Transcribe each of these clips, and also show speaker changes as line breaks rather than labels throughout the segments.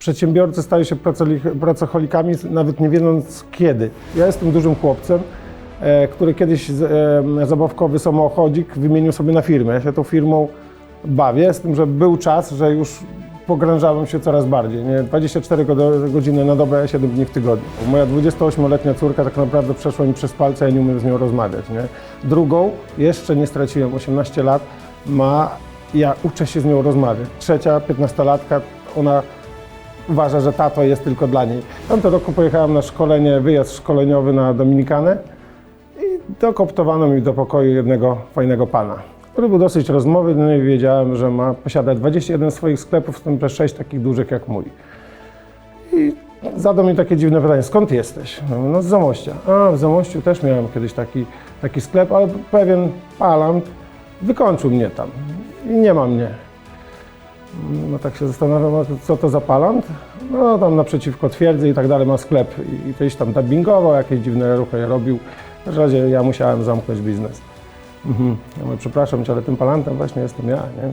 Przedsiębiorcy stają się pracocholikami nawet nie wiedząc kiedy. Ja jestem dużym chłopcem, e, który kiedyś e, zabawkowy samochodzik wymienił sobie na firmę. Ja się tą firmą bawię, z tym, że był czas, że już pogrążałem się coraz bardziej. Nie? 24 go- godziny na dobę, 7 dni w tygodniu. Moja 28-letnia córka tak naprawdę przeszła mi przez palce, ja nie umiem z nią rozmawiać. Nie? Drugą, jeszcze nie straciłem, 18 lat, ma, ja uczę się z nią rozmawiać. Trzecia, 15-latka, ona uważa, że tato jest tylko dla niej. Tamtym roku pojechałem na szkolenie, wyjazd szkoleniowy na Dominikanę i dokoptowano mi do pokoju jednego fajnego pana, który był dosyć rozmowy, no i wiedziałem, że ma, posiada 21 swoich sklepów, w tym też 6 takich dużych jak mój. I zadał mi takie dziwne pytanie, skąd jesteś? No z Zamościa. A, w Zamościu też miałem kiedyś taki, taki sklep, ale pewien palant wykończył mnie tam i nie ma mnie. No tak się zastanawiam, co to za palant? No tam naprzeciwko twierdzy i tak dalej ma sklep i, i ktoś tam dubbingował, jakieś dziwne ruchy robił. W każdym razie ja musiałem zamknąć biznes. Mhm. Ja mówię, przepraszam cię, ale tym palantem właśnie jestem ja, nie?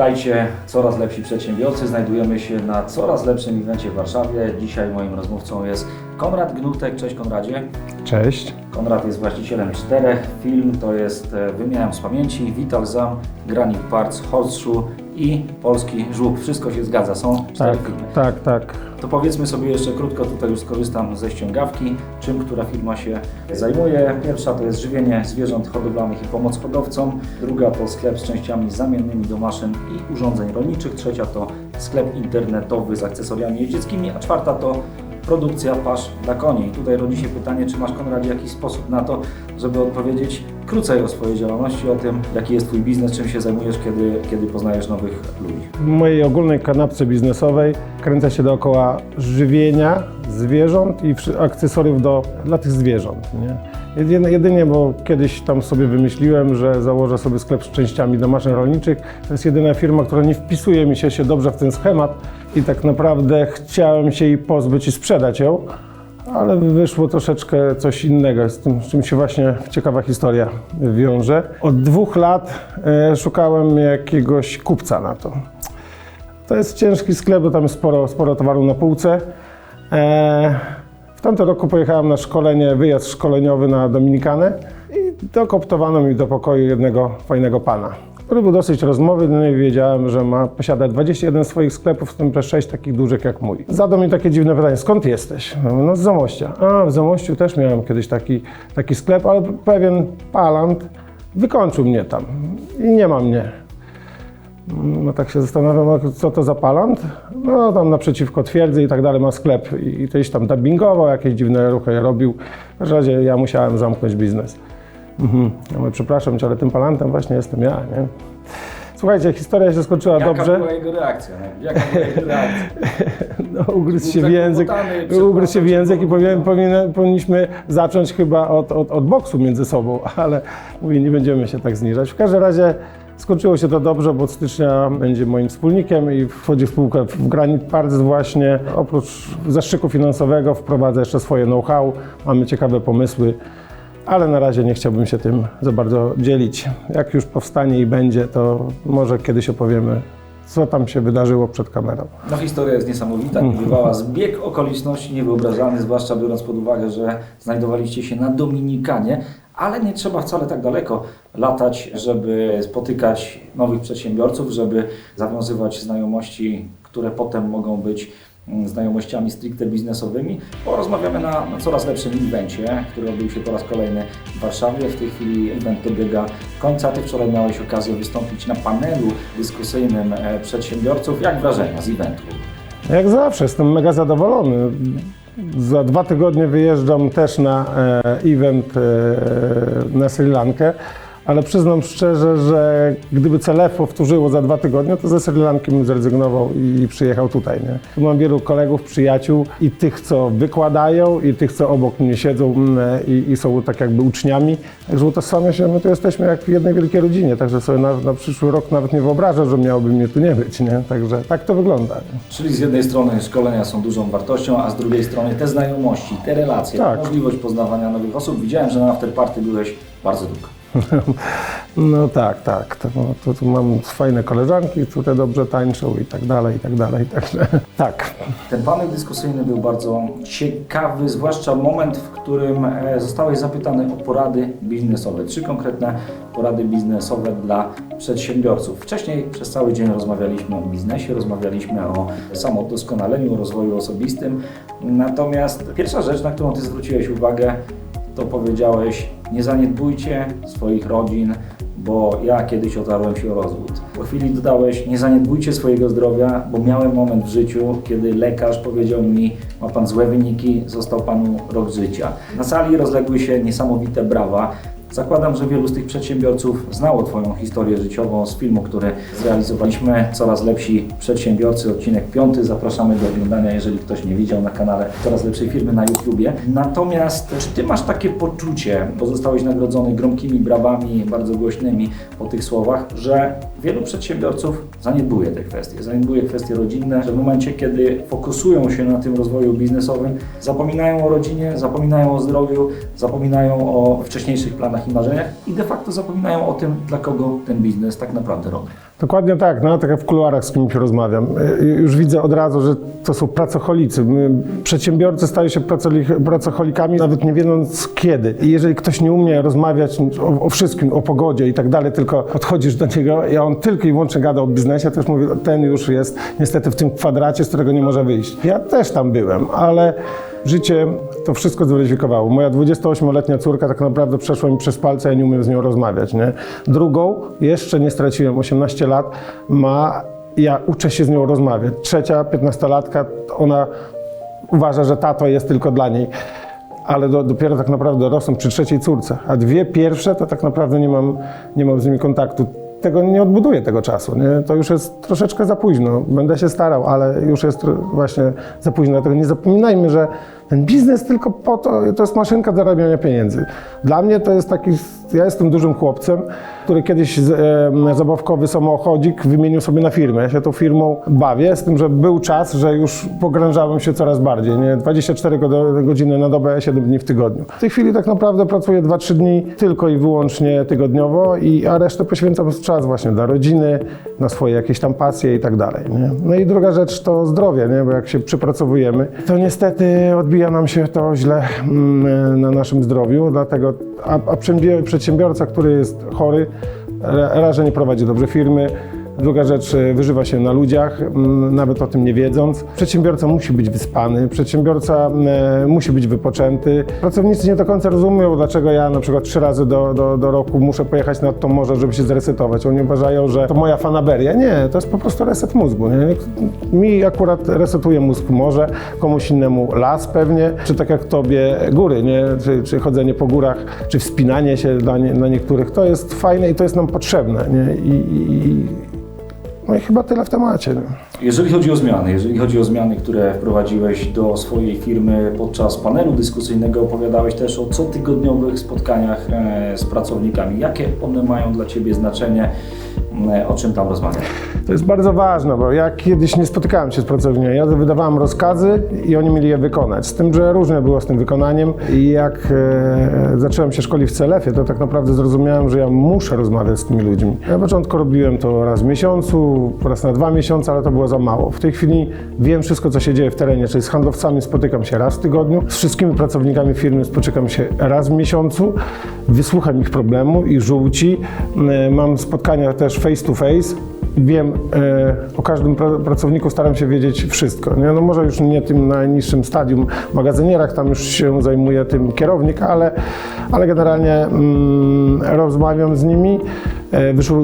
Witajcie, coraz lepsi przedsiębiorcy. Znajdujemy się na coraz lepszym evencie w Warszawie. Dzisiaj moim rozmówcą jest Konrad Gnutek. Cześć Konradzie.
Cześć.
Konrad jest właścicielem czterech firm, to jest e, Wymieniam z Pamięci, Vital Zam, Granite Parts, Horseshoe i Polski Żłób. Wszystko się zgadza, są cztery
Tak,
firmy.
tak, tak.
To powiedzmy sobie jeszcze krótko, tutaj już skorzystam ze ściągawki, czym która firma się zajmuje. Pierwsza to jest żywienie zwierząt hodowlanych i pomoc hodowcom. Druga to sklep z częściami zamiennymi do maszyn i urządzeń rolniczych. Trzecia to sklep internetowy z akcesoriami jeździeckimi, a czwarta to produkcja pasz dla koni. I tutaj rodzi się pytanie, czy masz Konradzie jakiś sposób na to, żeby odpowiedzieć krócej o swojej działalności, o tym, jaki jest Twój biznes, czym się zajmujesz, kiedy, kiedy poznajesz nowych ludzi.
W mojej ogólnej kanapce biznesowej kręcę się dookoła żywienia zwierząt i akcesoriów do, dla tych zwierząt. Nie? Jedynie, jedynie, bo kiedyś tam sobie wymyśliłem, że założę sobie sklep z częściami do maszyn rolniczych. To jest jedyna firma, która nie wpisuje mi się, się dobrze w ten schemat i tak naprawdę chciałem się jej pozbyć i sprzedać ją. Ale wyszło troszeczkę coś innego, z tym, z czym się właśnie ciekawa historia wiąże. Od dwóch lat e, szukałem jakiegoś kupca na to. To jest ciężki sklep, bo tam jest sporo, sporo towaru na półce. E, w tamtym roku pojechałem na szkolenie, wyjazd szkoleniowy na Dominikanę i dokoptowano mi do pokoju jednego fajnego pana, był dosyć rozmowy, no i wiedziałem, że ma, posiada 21 swoich sklepów, w tym też 6 takich dużych jak mój. Zadał mi takie dziwne pytanie, skąd jesteś? No, no z Zamościa. A, w Zamościu też miałem kiedyś taki, taki sklep, ale pewien palant wykończył mnie tam i nie ma mnie. No tak się zastanawiam, a co to za palant? No tam naprzeciwko twierdzy i tak dalej ma sklep i, ktoś tam dubbingował, jakieś dziwne ruchy robił. W każdym razie ja musiałem zamknąć biznes. Mhm. Ja mówię, przepraszam cię, ale tym palantem właśnie jestem ja, nie? Słuchajcie, historia się skończyła
Jaka
dobrze.
była jego reakcja? Jaka była jego reakcja?
No, ugryzł
Był
się w język, ugryzł się w język i powinien, powinien, powinniśmy zacząć chyba od, od, od boksu między sobą, ale mówię, nie będziemy się tak zniżać. W każdym razie skończyło się to dobrze, bo od stycznia będzie moim wspólnikiem i wchodzi w spółkę w Granite Parts właśnie. Oprócz zastrzyku finansowego wprowadzę jeszcze swoje know-how, mamy ciekawe pomysły. Ale na razie nie chciałbym się tym za bardzo dzielić. Jak już powstanie i będzie, to może kiedyś opowiemy, co tam się wydarzyło przed kamerą.
No historia jest niesamowita, bywała zbieg okoliczności niewyobrażalny, zwłaszcza biorąc pod uwagę, że znajdowaliście się na Dominikanie, ale nie trzeba wcale tak daleko latać, żeby spotykać nowych przedsiębiorców, żeby zawiązywać znajomości, które potem mogą być znajomościami stricte biznesowymi. Porozmawiamy na, coraz lepszym evencie, który odbył się po raz kolejny w Warszawie. W tej chwili event dobiega końca. Ty wczoraj miałeś okazję wystąpić na panelu dyskusyjnym e, przedsiębiorców. Jak wrażenia z eventu?
Jak zawsze, jestem mega zadowolony. Za dwa tygodnie wyjeżdżam też na e, event e, na Sri Lankę, ale przyznam szczerze, że gdyby CLF powtórzyło za dwa tygodnie, to ze Sri Lanki bym zrezygnował i przyjechał tutaj. Nie? Tu mam wielu kolegów, przyjaciół i tych, co wykładają, i tych, co obok mnie siedzą mm, i, i są tak jakby uczniami. Także utożsamiam się, my tu jesteśmy jak w jednej wielkiej rodzinie, także sobie na, na przyszły rok nawet nie wyobrażam, że miałoby mnie tu nie być. Nie? Także tak to wygląda. Nie?
Czyli z jednej strony szkolenia są dużą wartością, a z drugiej strony te znajomości, te relacje,
Tak.
możliwość poznawania nowych osób. Widziałem, że na afterparty byłeś bardzo długo.
No tak, tak. To, no, to, tu mam fajne koleżanki, które dobrze tańczą i tak dalej, i tak dalej. Także tak.
Ten panel dyskusyjny był bardzo ciekawy, zwłaszcza moment, w którym e, zostałeś zapytany o porady biznesowe. Trzy konkretne porady biznesowe dla przedsiębiorców. Wcześniej przez cały dzień rozmawialiśmy o biznesie, rozmawialiśmy o samodoskonaleniu, rozwoju osobistym. Natomiast pierwsza rzecz, na którą Ty zwróciłeś uwagę, to powiedziałeś: nie zaniedbujcie swoich rodzin, bo ja kiedyś otarłem się o rozwód. Po chwili dodałeś: nie zaniedbujcie swojego zdrowia, bo miałem moment w życiu, kiedy lekarz powiedział mi: ma pan złe wyniki, został panu rok życia. Na sali rozległy się niesamowite brawa. Zakładam, że wielu z tych przedsiębiorców znało Twoją historię życiową z filmu, który zrealizowaliśmy. Coraz lepsi przedsiębiorcy, odcinek piąty. Zapraszamy do oglądania, jeżeli ktoś nie widział na kanale Coraz lepszej firmy na YouTubie. Natomiast czy Ty masz takie poczucie, bo zostałeś nagrodzony gromkimi brawami, bardzo głośnymi po tych słowach, że wielu przedsiębiorców zaniedbuje te kwestie, zaniedbuje kwestie rodzinne, że w momencie, kiedy fokusują się na tym rozwoju biznesowym, zapominają o rodzinie, zapominają o zdrowiu, zapominają o wcześniejszych planach i marzeniach i de facto zapominają o tym, dla kogo ten biznes tak naprawdę robi.
Dokładnie tak, no tak jak w kuluarach z kimś rozmawiam. Y, Już widzę od razu, że to są pracocholicy. Przedsiębiorcy stają się pracocholikami, nawet nie wiedząc kiedy. I jeżeli ktoś nie umie rozmawiać o, o wszystkim, o pogodzie i tak dalej, tylko podchodzisz do niego i on tylko i wyłącznie gada o biznesie, to już mówię, ten już jest niestety w tym kwadracie, z którego nie może wyjść. Ja też tam byłem, ale życie to wszystko zweryfikowało. Moja 28-letnia córka tak naprawdę przeszła mi przez palce, ja nie umiem z nią rozmawiać. Nie? Drugą, jeszcze nie straciłem, 18 lat, ma, ja uczę się z nią rozmawiać. Trzecia, 15-latka, ona uważa, że tato jest tylko dla niej. Ale do, dopiero tak naprawdę rosną przy trzeciej córce. A dwie pierwsze to tak naprawdę nie mam, nie mam z nimi kontaktu. Tego nie odbuduję tego czasu. Nie? To już jest troszeczkę za późno. Będę się starał, ale już jest właśnie za późno. Dlatego nie zapominajmy, że ten biznes tylko po to, to jest maszynka zarabiania pieniędzy. Dla mnie to jest taki, ja jestem dużym chłopcem, który kiedyś e, zabawkowy samochodzik wymienił sobie na firmę. Ja się tą firmą bawię, z tym, że był czas, że już pogrążałem się coraz bardziej. Nie? 24 go- godziny na dobę, 7 dni w tygodniu. W tej chwili tak naprawdę pracuję 2-3 dni tylko i wyłącznie tygodniowo, i, a resztę poświęcam czas właśnie dla rodziny, na swoje jakieś tam pasje i tak dalej. Nie? No i druga rzecz to zdrowie, nie? bo jak się przepracowujemy, to niestety odbija nam się to źle mm, na naszym zdrowiu, dlatego, a, a przedsiębior- przedsiębiorca, który jest chory, ra- raz, że nie prowadzi dobrze firmy, Druga rzecz, e, wyżywa się na ludziach, nawet o tym nie wiedząc. Przedsiębiorca musi być wyspany, przedsiębiorca e, musi być wypoczęty. Pracownicy nie do końca rozumieją, dlaczego ja na przykład trzy razy do, do, do roku muszę pojechać nad to morze, żeby się zresetować. Oni uważają, że to moja fanaberia. Nie, to jest po prostu reset mózgu. Nie? Mi akurat resetuje mózg morze, komuś innemu las pewnie, czy tak jak tobie góry, nie? Czy, czy chodzenie po górach, czy wspinanie się dla, nie, niektórych. To jest fajne i to jest nam potrzebne. Nie? I, i, no i chyba tyle w temacie. Nie?
Jeżeli chodzi o zmiany, jeżeli chodzi o zmiany, które wprowadziłeś do swojej firmy podczas panelu dyskusyjnego, opowiadałeś też o cotygodniowych spotkaniach e, z pracownikami. Jakie one mają dla Ciebie znaczenie? E, O czym tam rozmawiasz?
To jest bardzo ważne, bo ja kiedyś nie spotykałem się z pracownikami. Ja wydawałem rozkazy i oni mieli je wykonać. Z tym, że różnie było z tym wykonaniem. I jak e, zacząłem się szkolić w CLF-ie, to tak naprawdę zrozumiałem, że ja muszę rozmawiać z tymi ludźmi. Na początku robiłem to raz w miesiącu, raz na dwa miesiące, ale to było za mało. W tej chwili wiem wszystko, co się dzieje w terenie, czyli z handlowcami spotykam się raz w tygodniu, z wszystkimi pracownikami firmy spotykam się raz w miesiącu, wysłucham ich problemu, ich żółci. E, Mam spotkania też face to face. Wiem e, o każdym pra- pracowniku, staram się wiedzieć wszystko. Nie? No może już nie tym najniższym stadium magazynierach, tam już się zajmuje tym kierownik, ale, ale generalnie mm, rozmawiam z nimi,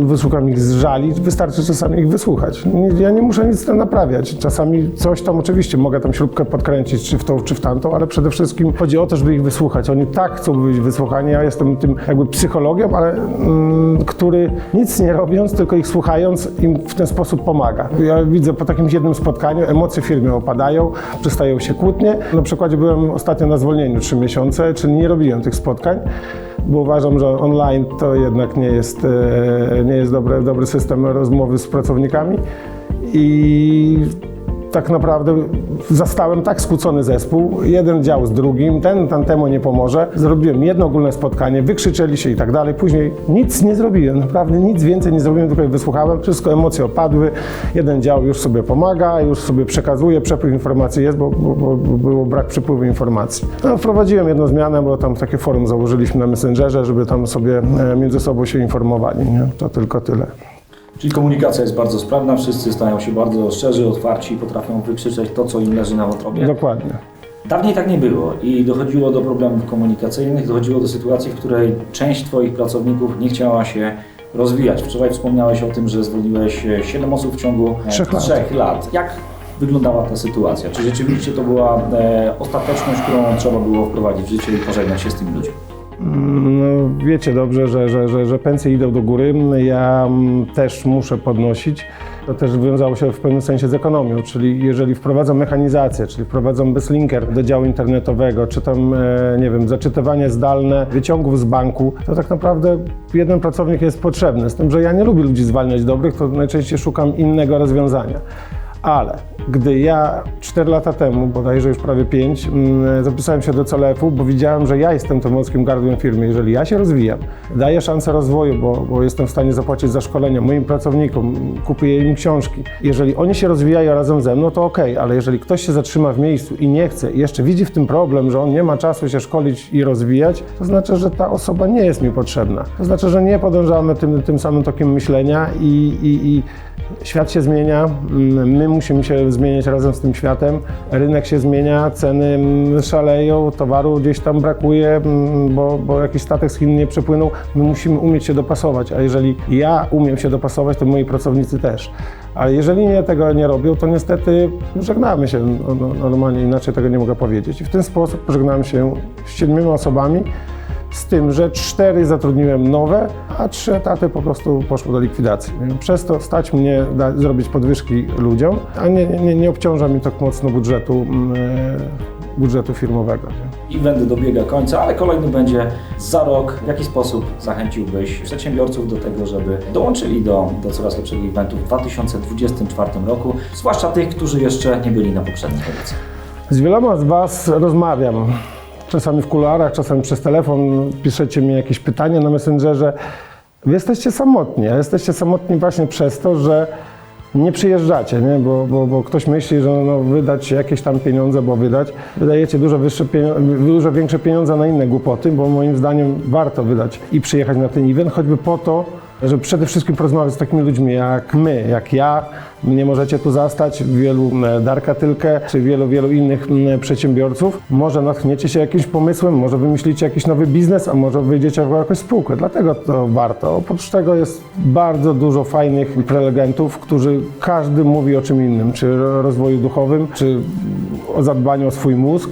wysłucham ich z żali, wystarczy czasami ich wysłuchać. Ja nie muszę nic tam naprawiać. Czasami coś tam oczywiście mogę tam śrubkę podkręcić, czy w tą, czy w tamtą, ale przede wszystkim chodzi o to, żeby ich wysłuchać. Oni tak chcą być wysłuchani. Ja jestem tym jakby psychologiem, ale mm, który nic nie robiąc, tylko ich słuchając, im w ten sposób pomaga. Ja widzę po takim jednym spotkaniu, emocje w firmie opadają, przestają się kłótnie. Na przykładzie byłem ostatnio na zwolnieniu trzy miesiące, czyli nie robiłem tych spotkań bo uważam, że online to jednak nie jest, e, nie jest dobry, dobry system rozmowy z pracownikami. I tak naprawdę zastałem tak skłócony zespół, jeden dział z drugim, ten tam temu nie pomoże. Zrobiłem jedno ogólne spotkanie, wykrzyczeli się i tak dalej. Później nic nie zrobiłem, naprawdę nic więcej nie zrobiłem, tylko wysłuchałem. Wszystko emocje opadły, jeden dział już sobie pomaga, już sobie przekazuje, przepływ informacji jest, bo, bo, bo było brak przepływu informacji. No, wprowadziłem jedną zmianę, bo tam takie forum założyliśmy na Messengerze, żeby tam sobie e, między sobą się informowali. Nie? To tylko tyle.
Czyli komunikacja jest bardzo sprawna, wszyscy stają się bardzo szczerzy, otwarci i potrafią wykrzyczeć to, co im leży na wątrobie.
Dokładnie.
Dawniej tak nie było i dochodziło do problemów komunikacyjnych, dochodziło do sytuacji, w której część Twoich pracowników nie chciała się rozwijać. Wczoraj wspomniałeś o tym, że zwolniłeś 7 osób w ciągu e,
Trzech lat.
lat. Jak wyglądała ta sytuacja? Czy rzeczywiście to była e, ostateczność, którą trzeba było wprowadzić w życie i pożegnać się z tymi ludźmi?
No, wiecie dobrze, że, że, że, że pensje idą do góry. Ja mm, też muszę podnosić. To też wiązało się w pewnym sensie z ekonomią, czyli jeżeli wprowadzą mechanizację, czyli wprowadzą bezlinker do działu internetowego, czy tam, e, nie wiem, zaczytywanie zdalne wyciągów z banku, to tak naprawdę jeden pracownik jest potrzebny. Z tym, że ja nie lubię ludzi zwalniać dobrych, to najczęściej szukam innego rozwiązania. Ale gdy ja 4 lata temu, bodajże już prawie 5, mm, zapisałem się do CLF-u, bo widziałem, że ja jestem tym wąskim gardłem firmy. Jeżeli ja się rozwijam, daję szansę rozwoju, bo, bo jestem w stanie zapłacić za szkolenia moim pracownikom, kupuję im książki. Jeżeli oni się rozwijają razem ze mną, to ok, ale jeżeli ktoś się zatrzyma w miejscu i nie chce i jeszcze widzi w tym problem, że on nie ma czasu się szkolić i rozwijać, to znaczy, że ta osoba nie jest mi potrzebna. To znaczy, że nie podążamy tym, tym samym tokiem myślenia i, i, i Świat się zmienia, mm, my musimy się zmieniać razem z tym światem. Rynek się zmienia, ceny mm, szaleją, towaru gdzieś tam brakuje, mm, bo, bo jakiś statek z Chin nie przepłynął. My musimy umieć się dopasować, a jeżeli ja umiem się dopasować, to moi pracownicy też. Ale jeżeli nie tego nie robią, to niestety żegnamy się. No, no, normalnie inaczej tego nie mogę powiedzieć. I w ten sposób pożegnałem się z siedmioma osobami. Z tym, że cztery zatrudniłem nowe, a trzy etaty po prostu poszły do likwidacji. Przez to stać mnie da, zrobić podwyżki ludziom, a nie, nie, nie obciąża mi tak mocno budżetu, e, budżetu firmowego. Nie?
Event dobiega końca, ale kolejny będzie za rok. W jaki sposób zachęciłbyś przedsiębiorców do tego, żeby dołączyli do, do coraz lepszego eventu w 2024 roku, zwłaszcza tych, którzy jeszcze nie byli na poprzednich edycjach?
Z wieloma z Was rozmawiam. Czasami w kuluarach, czasami przez telefon piszecie mi jakieś pytania na Messengerze. Wy jesteście samotni, a jesteście samotni właśnie przez to, że nie przyjeżdżacie, nie? Bo, bo, bo ktoś myśli, że no, wydać jakieś tam pieniądze, bo wydać. Wydajecie dużo, wyższe dużo większe pieniądze na inne głupoty, bo moim zdaniem warto wydać i przyjechać na ten event, choćby po to, żeby przede wszystkim porozmawiać z takimi ludźmi jak my, jak ja. Mnie możecie tu zastać, wielu Darka Tylkę, czy wielu, wielu innych przedsiębiorców. Może natchniecie się jakimś pomysłem, może wymyślicie jakiś nowy biznes, a może wyjdziecie w jakąś spółkę. Dlatego to warto. Oprócz tego jest bardzo dużo fajnych prelegentów, którzy każdy mówi o czym innym, czy rozwoju duchowym, czy o zadbaniu o swój mózg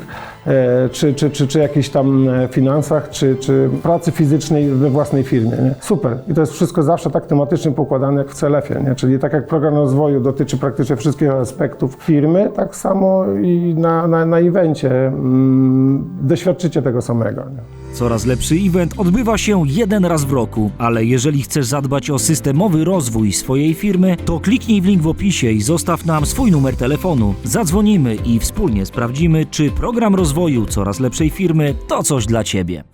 czy, czy, czy, czy jakichś tam e, finansach, czy, czy pracy fizycznej we własnej firmie. Nie? Super. I to jest wszystko zawsze tak tematycznie pokładane jak w CLF-ie. Nie? Czyli tak jak program rozwoju dotyczy praktycznie wszystkich aspektów firmy, tak samo i na, na, na evencie mm, doświadczycie tego samego. Nie?
Coraz lepszy event odbywa się jeden raz w roku, ale jeżeli chcesz zadbać o systemowy rozwój swojej firmy, to kliknij w link w opisie i zostaw nam swój numer telefonu. Zadzwonimy i wspólnie sprawdzimy, czy program rozwoju coraz lepszej firmy to coś dla Ciebie.